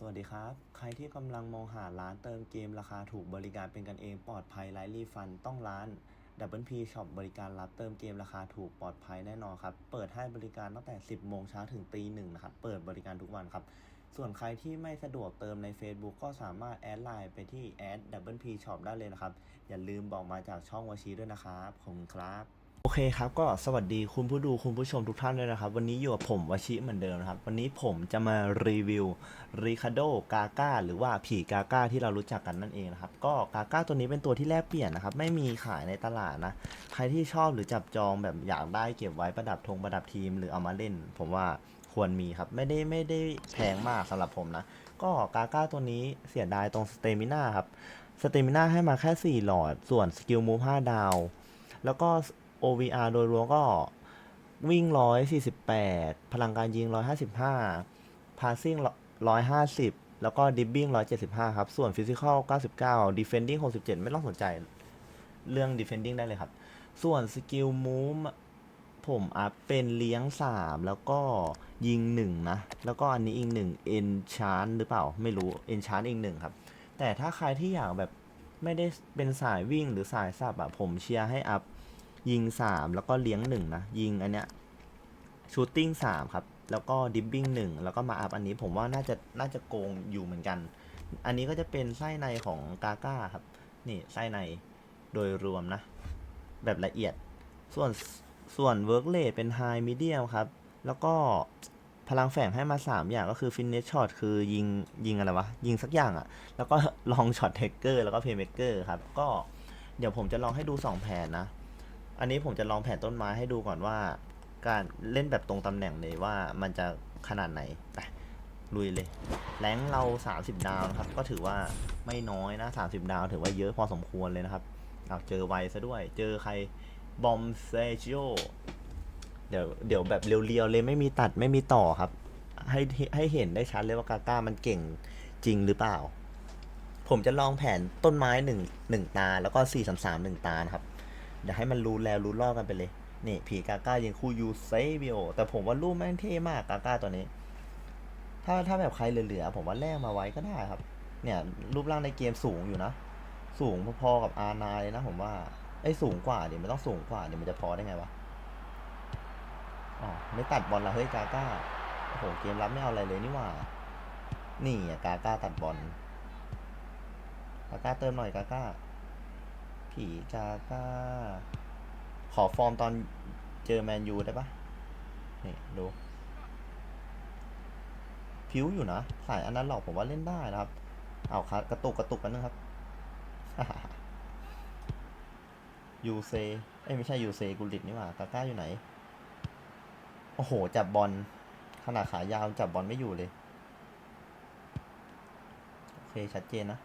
สวัสดีครับ ใครที่กำลังมองหาร้านเติมเกมราคาถูกบริการเป็นกันเองปลอดภัยไร้รีฟันต้องร้าน Double P Shop บริการรับเติมเกมราคาถูกปลอดภัยแน่นอนครับ เปิดให้บริการตั้งแต่ 10 โมงเช้าถึงตีหนึ่งนะครับ เปิดบริการทุกวันครับ ส่วนใครที่ไม่สะดวกเติมใน Facebook ก็สามารถแอดไลน์ไปที่แอด Double P Shop ได้เลยนะครับ อย่าลืมบอกมาจากช่องวชีด้วยนะครับขอบคุณครับ โอเคครับก็สวัสดีคุณผู้ดูคุณผู้ชมทุกท่านด้วยนะครับ วันนี้อยู่กับผมวชิเหมือนเดิมนะครับ วันนี้ผมจะมารีวิวริคาโดกาก้าหรือว่าผีกาก้าที่เรารู้จักกันนั่นเองนะครับ ก็กาก้าตัวนี้เป็นตัวที่แลกเปลี่ยนนะครับ ไม่มีขายในตลาดนะ ใครที่ชอบหรือจับจองแบบอยากได้เก็บไว้ประดับธงประดับทีมหรือเอามาเล่น ผมว่าควรมีครับ ไม่ได้ไม่ได้แพงมากสำหรับผมนะ ก็กาก้าตัวนี้เสียดายตรงสเตมิน่าครับสเตมิน่าให้มาแค่ 4 หลอด ส่วนสกิลมูฟ5ดาว แล้วก็ OVR โดยรวมก็วิ่ง 148 พลังการยิง 155 passing 150 แล้วก็ dibbing 175 ครับ ส่วน physical 99 defending 67 ไม่ต้องสนใจเรื่อง defending ได้เลยครับ ส่วน skill move ผมอัพเป็นเลี้ยง 3 แล้วก็ยิง 1 นะ แล้วก็อันนี้อีก1 enchant หรือเปล่า ไม่รู้ enchant อีก1ครับ แต่ถ้าใครที่อยากแบบไม่ได้เป็นสายวิ่งหรือสายสับอะผมเชียร์ให้อัพ ยิง 3 แล้วก็เลี้ยง 1 นะ ยิงอันเนี้ยชูตติ้ง3ครับ แล้วก็ดิบบิ้ง1แล้วก็มาอัพอันนี้ผมว่าน่าจะน่าจะโกงอยู่เหมือนกัน อันนี้ก็จะเป็นไส้ในของกาก้าครับ นี่ไส้ในโดยรวมนะ แบบละเอียด ส่วนส่วนเวิร์กเล e เป็นไฮมีเดียมครับ แล้วก็พลังแฝงให้มา 3 อย่างก็คือฟินเนชช็อตคือยิงยิงอะไรวะ ยิงสักอย่างอะ่ะ แล้วก็ลองช็อตเทคเกอร์แล้วก็เพย์เมเกอร์ครับ ก็เดี๋ยวผมจะลองให้ดู 2 แผนนะ อันนี้ผมจะลองแผนต้นไม้ให้ดูก่อนว่า การเล่นแบบตรงตำแหน่งเลยว่ามันจะขนาดไหนไปลุยเลยแรงเรา 30 ดาวนะครับ ก็ถือว่าไม่น้อยนะ 30 ดาว ถือว่าเยอะพอสมควรเลยนะครับเอาเจอไวซะด้วย เจอใครบอมเซจิโอเดี๋ยวเดี๋ยวแบบเรียวๆเลยไม่มีตัดไม่มีต่อครับ ให้ให้เห็นได้ชัดเลยว่ากาก้ามันเก่งจริงหรือเปล่า ผมจะลองแผนต้นไม้หนึ่งหนึ่งตา แล้วก็สี่สามสามหนึ่งตานะครับ เดี๋ยวให้มันรู้แล้วรู้รอดกันไปเลย นี่ผีกาก้ายิงคู่ยูเซบิโอแต่ผมว่ารูปแม่งเท่มากกาก้าตัวนี้ ถ้าถ้าแบบใครเหลือๆผมว่าแลกมาไว้ก็ได้ครับ เนี่ยรูปร่างในเกมสูงอยู่นะ สูงพอๆกับอานาเลยนะผมว่าไอ้สูงกว่าเดี๋ยวมันต้องสูงกว่าเดี๋ยวมันจะพอได้ไงวะอ๋อไม่ตัดบอลละเฮ้ยกาก้าโอ้โหเกมรับไม่เอาอะไรเลยนี่หว่า นี่อะกาก้าตัดบอลกาก้าเติมหน่อยกาก้า ผีกาก้า ขอฟอร์มตอนเจอแมนยูได้ปะนี่ดูผิวอยู่นะ สายอันนั้นหลอกผมว่าเล่นได้นะครับ เอาครับกระตุกกระตุกกันนึงครับยูเซเอ้ยไม่ใช่ยูเซกูลิดนี่หว่ากาก้าอยู่ไหน โอ้โห จับบอลขนาดขายาวจับบอลไม่อยู่เลย โอเค ชัดเจนนะ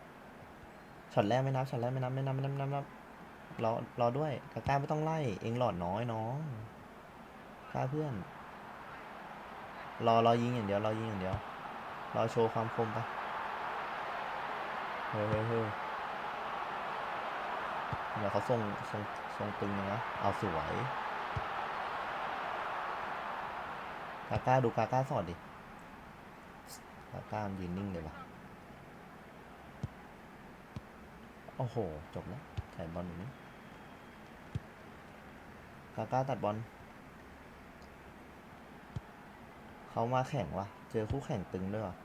ช็อตแรกไม่นับช็อตแรกไม่นับไม่นับไม่นับไม่นับไม่นับ รอรอด้วยกาก้าไม่ต้องไล่ เองหลอดน้อยน้องกล้าเพื่อน รอรอยิงอย่างเดียวรอยิงอย่างเดียว รอโชว์ความคมไปเฮ้ยเฮ้ยเฮ้ยเดี๋ยวเขาทรงทรงทรงตึงนะเอาสวยกาก้าดูกาก้าสอดดิกาก้ายืนนิ่งเลยว่ะโอ้โห จบแล้วถ่ายบอลอยู่นี้ กาก้าตัดบอลเขามาแข่งวะเจอคู่แข่งตึงด้วยวะ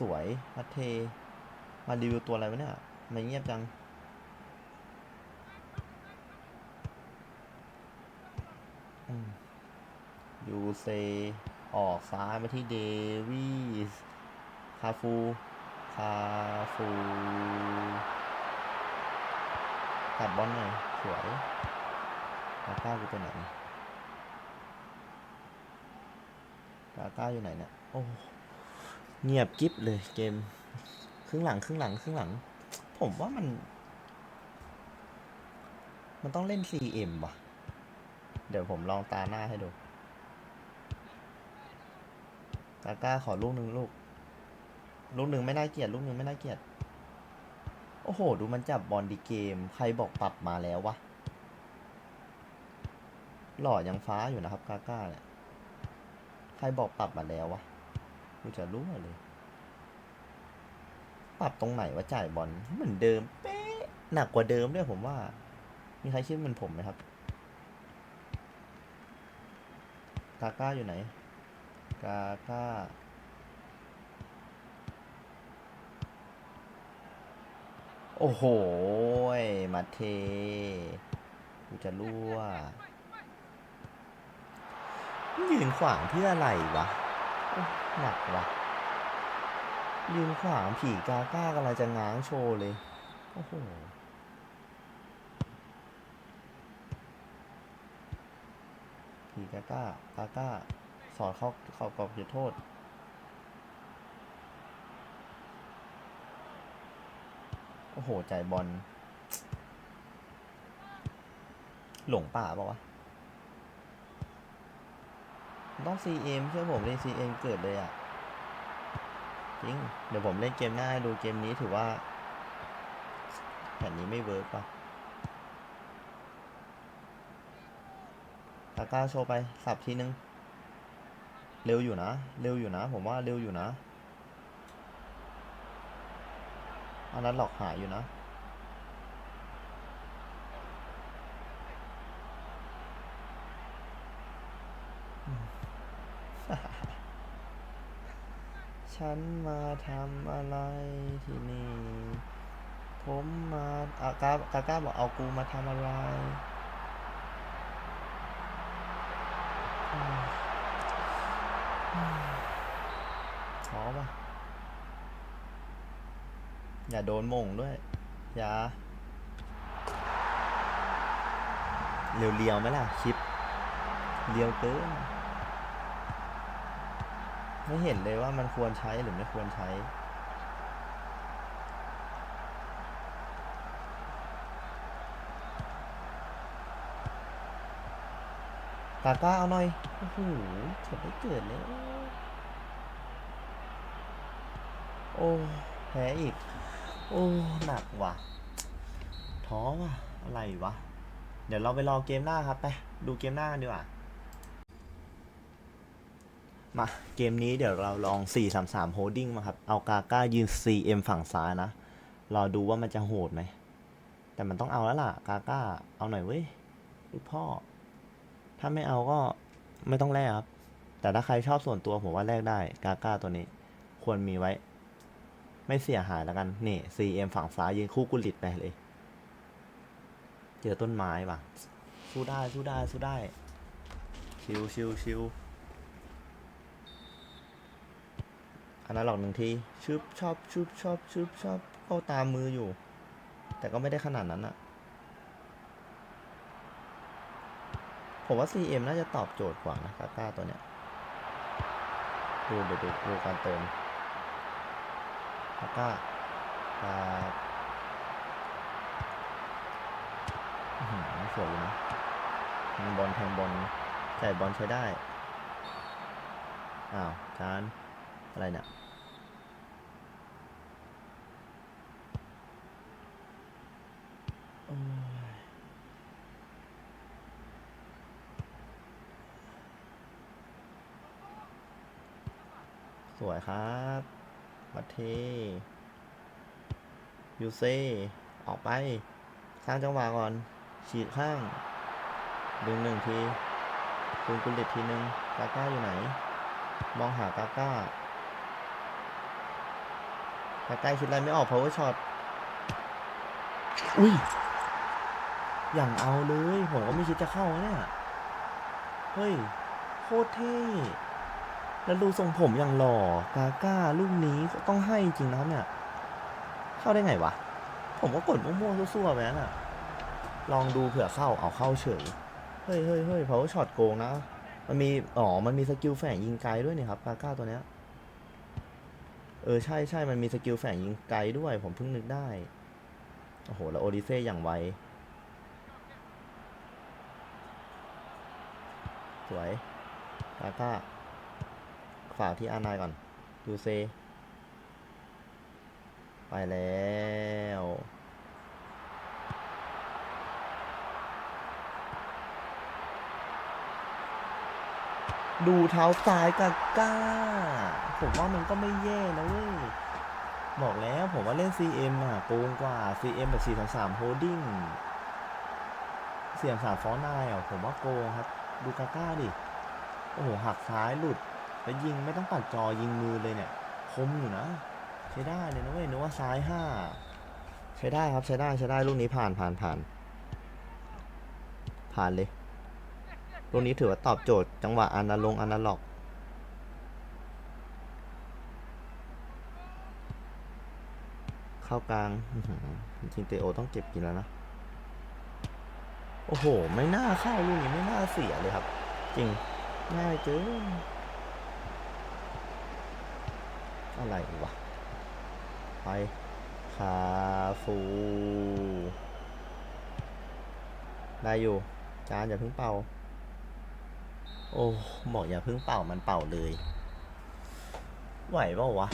สวยพัทเท มารีวิวตัวอะไรวะเนี่ยไม่เงียบจัง ยูเซ ออกซ้ายมาที่เดวิส คาฟู คาฟู ตัดบอลหน่อยสวยกาก้ากูตัวไหนกาก้าอยู่ไหนเนี่ยโอ้เงียบกิ๊บเลยเกมครึ่งหลังครึ่งหลังครึ่งหลัง ผมว่ามัน มันต้องเล่น CM ว่ะ เดี๋ยวผมลองตาหน้าให้ดูกาก้าขอลูกหนึ่งลูก ลูกหนึ่งไม่น่าเกียดลูกหนึ่งไม่น่าเกียด โอ้โห ดูมันจับบอลดีเกม ใครบอกปรับมาแล้ววะ หล่อยังฟ้าอยู่นะครับกาก้าเนี่ย ใครบอกปรับมาแล้ววะกูจะรู้เลย ปรับตรงไหนวะจ่ายบอลเหมือนเดิม เป๊ะ หนักกว่าเดิมด้วยผมว่า มีใครคิดเหมือนผมไหมครับกาก้าอยู่ไหนกาก้า โอ้โห มาเท กูจะรั่วยืนขวางเพื่ออะไรวะ หนักวะ ยืนขวางผีกาก้ากำลังจะง้างโชว์เลย โอ้โหผีกาก้ากาก้า สอนเขาเขากรอบจุดโทษ โหใจายบอลหลงป่าเปล่าวะ ต้อง CM เอ็มใชื่อผมเลย CM เอ็มเกิดเลยอะ จริง เดี๋ยวผมเล่นเกมหน้าดูเกมนี้ถือว่าแผนนี้ไม่เวิร์กป่ะตาก้าโชว์ไป สับทีนึง เร็วอยู่นะ เร็วอยู่นะ ผมว่าเร็วอยู่นะ อันนั้นหลอกหายอยู่นะ ฉันมาทำอะไรที่นี่ ผมมาอากากาก้าบอกเอากูมาทำอะไรอืมอืมท้อป่ะ อย่าโดนม่งด้วย อย่าเรียวๆไหมล่ะ คลิป เรียวเกิน ไม่เห็นเลยว่ามันควรใช้หรือไม่ควรใช้กาก้าเอาหน่อย โอ้โหเกิดได้เกิดเลยโอ้ แพ้อีก โอ้หนักว่ะท้อว่ะอะไรวะ เดี๋ยวเราไปรอเกมหน้าครับไปดูเกมหน้ากันดีกว่ามาเกมนี้เดี๋ยวเราลอง 4-3-3โฮดดิ้งมาครับ เอากาก้ายืน CM ฝั่งซ้ายนะ รอดูว่ามันจะโหดไหม แต่มันต้องเอาแล้วล่ะ กาก้า เอาหน่อยเว้ยลูกพ่อ ถ้าไม่เอาก็ไม่ต้องแลกครับ แต่ถ้าใครชอบส่วนตัวผมว่าแลกได้ กาก้าตัวนี้ ควรมีไว้ ไม่เสียหายแล้วกัน นี่ CM ฝั่งซ้ายยืนคู่กุลิตไปเลย เจอต้นไม้ว่ะ สู้ได้ สู้ได้ สู้ได้ ชิวชิวชิวอันนั้นหลอกหนึ่งทีชึบชอบชึบชอบชึบชอบเข้าตามมืออยู่ แต่ก็ไม่ได้ขนาดนั้นอะผมว่า CM น่าจะตอบโจทย์กว่านะกาก้าตัวเนี้ย ดูเดี๋ยวดูดูการเติม กาก้ากาอื้อหือสวยอยู่นะแทงบอลแทงบอลใส่บอลใช้ได้ อ้าวจานอะไรเนี่ยโอ้ยสวยครับ มาเทยูเซออกไป สร้างจังหวะก่อน ฉีดข้าง ดึงหนึ่งทีดึงกุลิตทีหนึ่งกาก้าอยู่ไหน มองหากาก้ากาก้าคิดอะไรไม่ออก power shot อุ้ย อย่างเอาเลย ผมก็ไม่คิดจะเข้าเนี่ย เฮ้ย โคตรเท่ แล้วดูทรงผมอย่างหล่อกาก้าลูกนี้ต้องให้จริงนะครับเนี่ย เข้าได้ไงวะ ผมก็กดมั่วๆซั่วๆไปนั่นน่ะลองดูเผื่อเข้าเอาเข้าเฉย เฮ้ยเฮ้ยเฮ้ย power shot โกงนะ มันมี อ๋อ มันมีสกิลแฝงยิงไกลด้วยนี่ครับกาก้าตัวเนี้ย เออ ใช่ใช่มันมีสกิลแฝงยิงไกลด้วย ผมเพิ่งนึกได้ โอ้โห แล้วโอดิเซ่อย่างไว สวยกาก้า ฝากที่อานายก่อน ดูเซ ไปแล้วดูเท้าซ้ายกาก้า ผมว่ามันก็ไม่แย่นะเว้ย บอกแล้วผมว่าเล่น CM อะโกงกว่า CM แบบ4 3 3 holding เสียงสามฟอนนายอะผมว่าโกงครับ ดูกาก้าดิ โอ้โห หักซ้ายหลุด แล้วยิงไม่ต้องปัดจอยิงมือเลยเนี่ย คมอยู่นะ ใช้ได้เลยนะเว้ยนึกว่าซ้ายห้าใช้ได้ครับใช้ได้ใช้ได้ลูกนี้ผ่านผ่านผ่าน ผ่านเลยลูกนี้ถือว่าตอบโจทย์จังหวะอนาลงอนาล็อกเข้ากลางจริงเตโอต้องเก็บกินแล้วนะ โอ้โห ไม่น่าเข้าลูกนี้ไม่น่าเสียเลยครับ จริง ง่ายเกิน อะไรวะ ไปคาฟูได้อยู่จานอย่าเพิ่งเป่า โอ้บอกอย่าเพิ่งเป่ามันเป่าเลย ไหวเปล่าวะ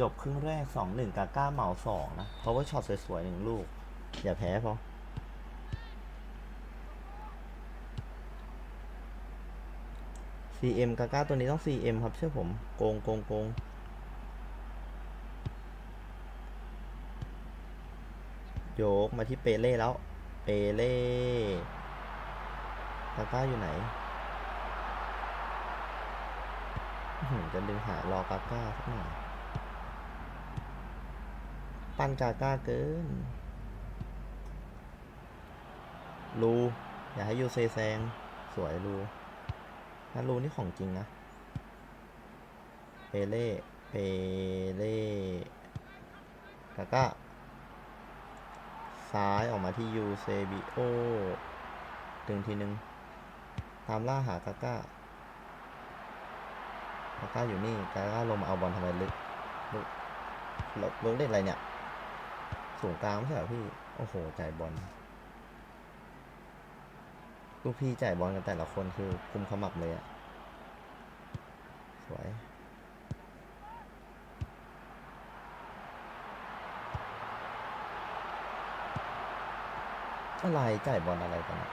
จบครึ่งแรกสองหนึ่งกาก้าเหมาสองนะ เพราะว่าช็อตสวยๆหนึ่งลูก อย่าแพ้พอ CM กาก้าตัวนี้ต้อง CM ครับ เชื่อผม โกงโกงโกงโยกมาที่เปเล่แล้ว เปเล่กาก้าอยู่ไหน จะดึงหารอกาก้าสักหน่อยปั้นกาก้าเกิน รู อย่าให้ยูเซแซง สวยรู นารูนี่ของจริงนะ เปเล่ เปเล่ แล้วก็ ซ้ายออกมาที่ยูเซบิโอดึงทีนึง ตามล่าหากาก้ากาก้าอยู่นี่ กาก้าลงมาเอาบอลทำไมลึกลึกลึกลึกเล่นอะไรเนี่ย สูงกลางไม่ใช่เหรอพี่ โอ้โห จ่ายบอล ลูกพี่จ่ายบอลกันแต่ละคนคือคุมขมับเลยอะสวยอะไรจ่ายบอลอะไรกันอะ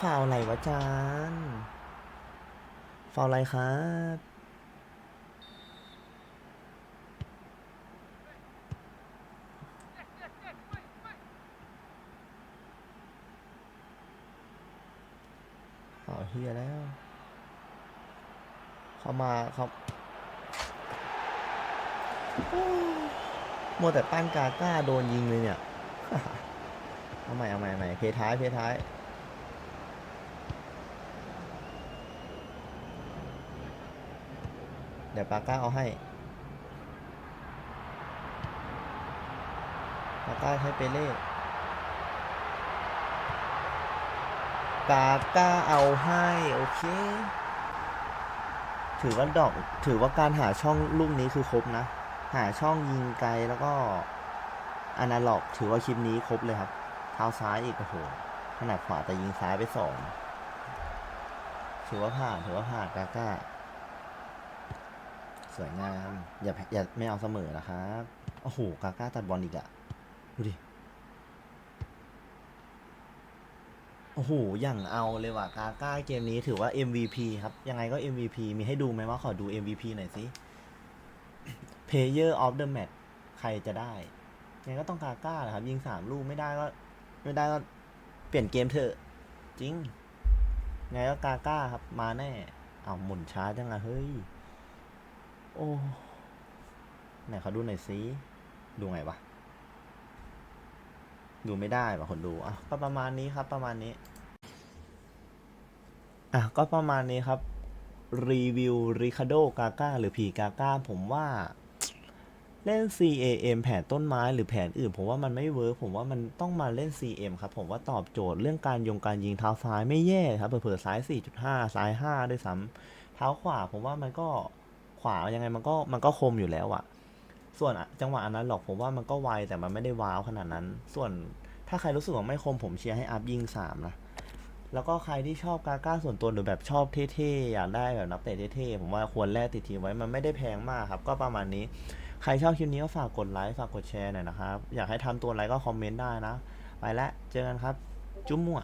ฟาวอะไรวะจานฟาวอะไรครับ เฮียแล้ว เขามาเขาโมัวแต่ปั้นกาก้าโดนยิงเลยเนี่ย เอาใหม่เอาใหม่เอาใหม่เพท้ายเพท้ายเดี๋ยวปาก้าเอาให้ปาก้าให้เปเล่ กาก้าเอาให้โอเค ถือว่าดอกถือว่าการหาช่องลูกนี้คือครบนะ หาช่องยิงไกลแล้วก็อนาล็อก ถือว่าคลิปนี้ครบเลยครับเท้าซ้ายอีกโอ้โหขนาดขวาแต่ยิงซ้ายไปสองถือว่าผ่านถือว่าผ่านกาก้าสวยงามอย่าอย่าไม่เอาเสมอนะครับโอ้โหกาก้าตัดบอลอีกอะดูดิ อ้โห อย่างเอาเลยว่ะกาก้าเกมนี้ถือว่า MVP ครับ ยังไงก็ MVP มีให้ดูไหมว่าขอดู MVP หน่อยสิ Player of the Match ใครจะได้ ยังไงก็ต้องกาก้าแหละครับ ยิงสามลูกไม่ได้ก็ ไม่ได้ก็ เปลี่ยนเกมเถอะ จริง ยังไงก็กาก้าครับ มาแน่ เอาหมุนช้าจังอะเฮ้ย โอ้ ไหนเขาดูหน่อยสิ ดูไงวะ ดูไม่ได้ว่ะคนดูอะก็ประมาณนี้ครับ ประมาณนี้ อะก็ประมาณนี้ครับ รีวิวริคาโดกาก้าหรือผีกาก้าผมว่า เล่น CAM แผนต้นไม้หรือแผนอื่น ผมว่ามันไม่เวิร์กผมว่ามันต้องมาเล่น CM ครับ ผมว่าตอบโจทย์เรื่องการยงการยิงเท้าซ้ายไม่แย่ครับเผื่อซ้าย 4.5 ซ้าย 5 ด้วยซ้ำเท้าขวา ผมว่ามันก็ขวายังไงมันก็มันก็คมอยู่แล้วอะ ส่วนจังหวะอันนั้นหรอกผมว่ามันก็ไวแต่มันไม่ได้ว้าวขนาดนั้น ส่วนถ้าใครรู้สึกว่าไม่คมผมเชียร์ให้อัพยิง3นะ แล้วก็ใครที่ชอบกาก้าส่วนตัวหรือแบบชอบเท่ๆ อยากได้แบบนักเตะเท่ๆ ผมว่าควรแลกติดทีไว้มันไม่ได้แพงมากครับ ก็ประมาณนี้ ใครชอบคลิปนี้ก็ฝากกดไลค์ฝากกดแชร์หน่อยนะครับ อยากให้ทำตัวอะไรก็คอมเมนต์ได้นะ ไปแล้วเจอกันครับ จุ๊มมั่ว